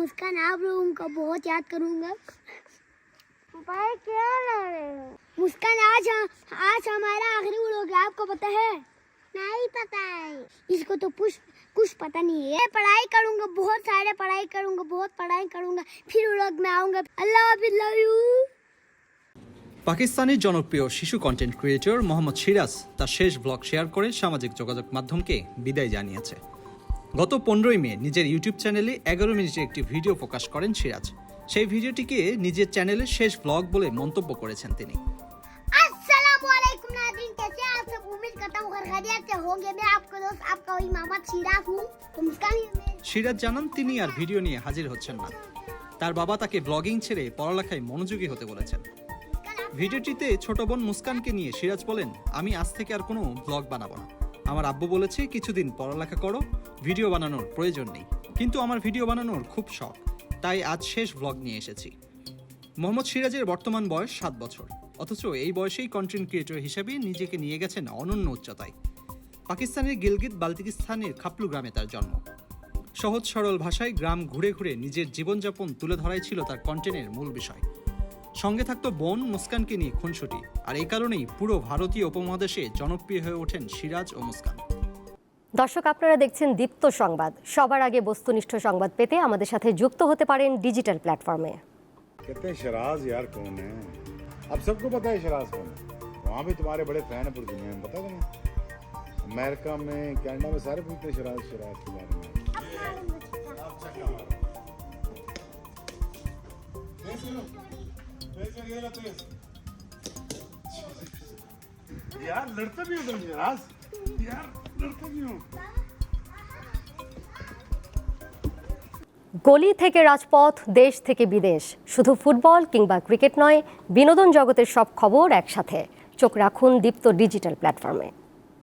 मुस्कान आप लोगों का बहुत याद करूंगा भाई क्या ला रहे हो मुस्कान आज आज हमारा आखिरी व्लॉग है आपको पता है नहीं पता है इसको तो कुछ कुछ पता नहीं है पढ़ाई करूंगा बहुत सारे पढ़ाई करूंगा बहुत पढ़ाई करूंगा फिर व्लॉग में आऊंगा अल्लाह हाफिज लव यू পাকিস্তানের জনপ্রিয় শিশু কন্টেন্ট ক্রিয়েটর মোহাম্মদ সিরাজ তার শেষ ব্লগ শেয়ার করে সামাজিক যোগাযোগ মাধ্যমকে বিদায় জানিয়েছে গত পনেরোই মে নিজের ইউটিউব চ্যানেলে এগারো মিনিটের একটি ভিডিও প্রকাশ করেন সিরাজ সেই ভিডিওটিকে নিজের চ্যানেলের শেষ ব্লগ বলে মন্তব্য করেছেন তিনি अस्सलाम वालेकुम नाज़रीन कैसे हैं आप सब उम्मीद करता हूँ घर खैरियत से होंगे मैं आपका दोस्त आपका वही मोहम्मद सिराज हूँ तो मुस्कान ही मेरे সিরাজ জানান তিনি আর ভিডিও নিয়ে হাজির হচ্ছেন না তার বাবা তাকে ব্লগিং ছেড়ে পড়ালেখায় মনোযোগী হতে বলেছেন मुस्कान आप ভিডিওটিতে ছোট বোন মুস্কানকে নিয়ে সিরাজ বলেন আমি আজ থেকে আর কোনো ব্লগ বানাবো না আমার আব্বু বলেছে, কিছুদিন পড়ালেখা করো, ভিডিও বানানোর প্রয়োজন নেই। কিন্তু আমার ভিডিও বানানোর খুব শখ, তাই আজ শেষ ব্লগ নিয়ে এসেছি। মোহাম্মদ সিরাজের বর্তমান বয়স সাত বছর, অথচ এই বয়সেই কন্টেন্ট ক্রিয়েটর হিসেবে নিজেকে নিয়ে গেছেন অনন্য উচ্চতায়। পাকিস্তানের গিলগিত বালতিকিস্তানের খাপলু গ্রামে তার জন্ম। সহজ সরল ভাষায় গ্রাম ঘুরে ঘুরে নিজের জীবনযাপন তুলে ধরাই ছিল তার কন্টেন্টের মূল বিষয়। সঙ্গে থাকতো বোন মুস্কানকে নিয়ে খুনসুটি আর এই কারণেই পুরো ভারতীয় উপমহাদেশে জনপ্রিয় হয়ে ওঠেন সিরাজ ও মুস্কান দর্শক আপনারা দেখছেন দীপ্ত সংবাদ সবার আগে বস্তুনিষ্ঠ সংবাদ পেতে আমাদের সাথে যুক্ত হতে পারেন ডিজিটাল প্ল্যাটফর্মে कहते हैं शराज यार कौन है अब सबको पता है शराज कौन है वहाँ भी तुम्हारे बड़े फैन है पूरी दुनिया में पता तुम्हें अमेरिका में कनाडा में सारे पूछते हैं शराज शराज के बारे में यार लड़ते भी हो तुम शराज यार लड़ते भी हो গলি থেকে রাজপথ দেশ থেকে বিদেশ শুধু ফুটবল কিংবা ক্রিকেট নয় বিনোদন জগতের সব খবর একসাথে চোখ রাখুন দীপ্ত ডিজিটাল প্ল্যাটফর্মে